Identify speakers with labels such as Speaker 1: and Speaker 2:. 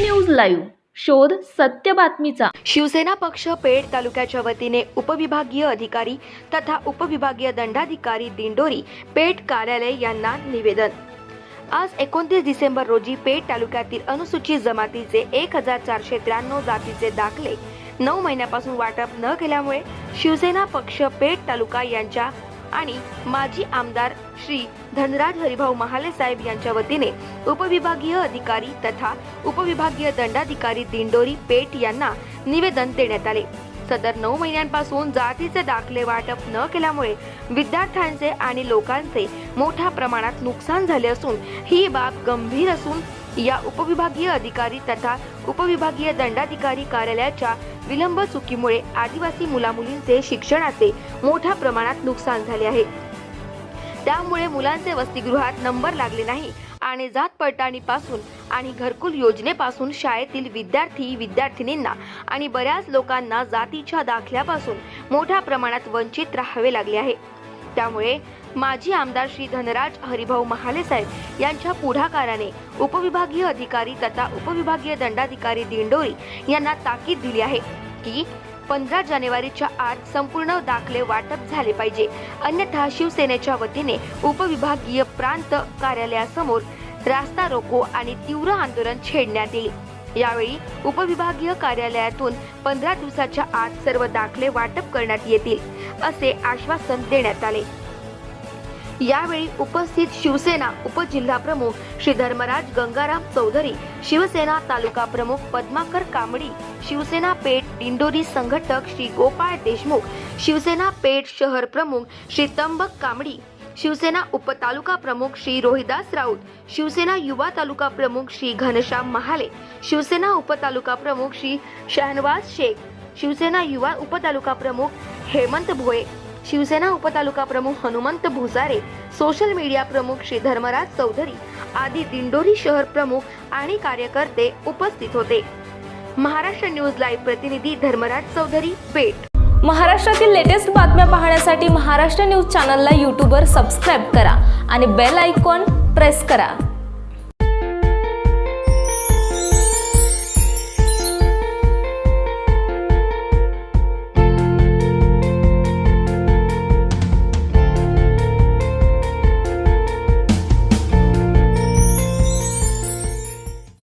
Speaker 1: News live. शोध सत्य बातमीचा.
Speaker 2: शिवसेना पक्ष पेड तालुक्याच्या वतीने उपविभागीय अधिकारी तथा उपविभागीय दंडाधिकारी दिंडोरी पेठ कार्यालय यांना निवेदन. आज एकोणतीस डिसेंबर रोजी पेठ तालुक्यातील अनुसूचित जमातीचे एक हजार चारशे त्र्याण्णव जातीचे दाखले नऊ महिन्यापासून वाटप न केल्यामुळे शिवसेना पक्ष पेठ तालुका यांच्या आणि माजी आमदार श्री धनराज हरिभाऊ महाले साहेब यांच्या वतीने उपविभागीय अधिकारी तथा उपविभागीय दंडाधिकारी दिंडोरी पेठ यांना निवेदन देण्यात आले. सदर नऊ महिन्यांपासून जातीचे दाखले वाटप न केल्यामुळे विद्यार्थ्यांचे आणि लोकांचे मोठ्या प्रमाणात नुकसान झाले असून ही बाब गंभीर असून या उपविभागीय अधिकारी तथा उपविभागीय दंडाधिकारी कार्यालयाच्या विलंब चुकीमुळे आदिवासी मुलामुलींचे शिक्षणाचे मोठ्या प्रमाणात नुकसान झाले आहे. त्यामुळे मुलांचे वसतिगृहात नंबर लागले नाही आणि जात पडताळणीपासून आणि घरकुल योजनेपासून शाळेतील विद्यार्थी विद्यार्थिनींना आणि बऱ्याच लोकांना जातीच्या दाखल्यापासून मोठ्या प्रमाणात वंचित राहावे लागले आहे. त्यामुळे माजी आमदार श्री धनराज हरिभाऊ महाले साहेब यांच्या पुढाकाराने उपविभागीय अधिकारी तथा उपविभागीय दंडाधिकारी दिंडोरी यांना ताकीद दिली आहे की पंधरा जानेवारीच्या आत संपूर्ण दाखले वाटप झाले पाहिजे. अन्यथा शिवसेनेच्या वतीने उपविभागीय प्रांत कार्यालयासमोर रास्ता रोको आणि तीव्र आंदोलन छेडण्यात येईल. यावेळी उपविभागीय कार्यालयातून पंधरा दिवसाच्या आत सर्व दाखले वाटप करण्यात येतील असे आश्वासन देण्यात आले. यावेळी उपस्थित शिवसेना उपजिल्हा प्रमुख श्री धर्मराज गंगाराम चौधरी शिवसेना तालुका प्रमुख पद्माकर कांबडी शिवसेना पेठ दिंडोरी संघटक श्री गोपाळ देशमुख शिवसेना पेठ शहर प्रमुख श्री तंबक कांबडी शिवसेना उपतालुका प्रमुख श्री रोहिदास राऊत शिवसेना युवा तालुका प्रमुख श्री घनश्याम महाले शिवसेना उपतालुका प्रमुख श्री शहनवाज शेख शिवसेना युवा उपतालुका प्रमुख हेमंत भोये शिवसेना उपतालुका प्रमुख हनुमंत भुजारे सोशल मीडिया प्रमुख श्री धर्मराज चौधरी आदी दिंडोरी शहर प्रमुख आणि कार्यकर्ते उपस्थित होते. महाराष्ट्र न्यूज लाईव्ह प्रतिनिधी धर्मराज चौधरी पेठ.
Speaker 1: महाराष्ट्रातील लेटेस्ट बातम्या पाहण्यासाठी महाराष्ट्र न्यूज चॅनलला यूट्यूबवर सबस्क्राईब करा आणि बेल आयकॉन प्रेस करा.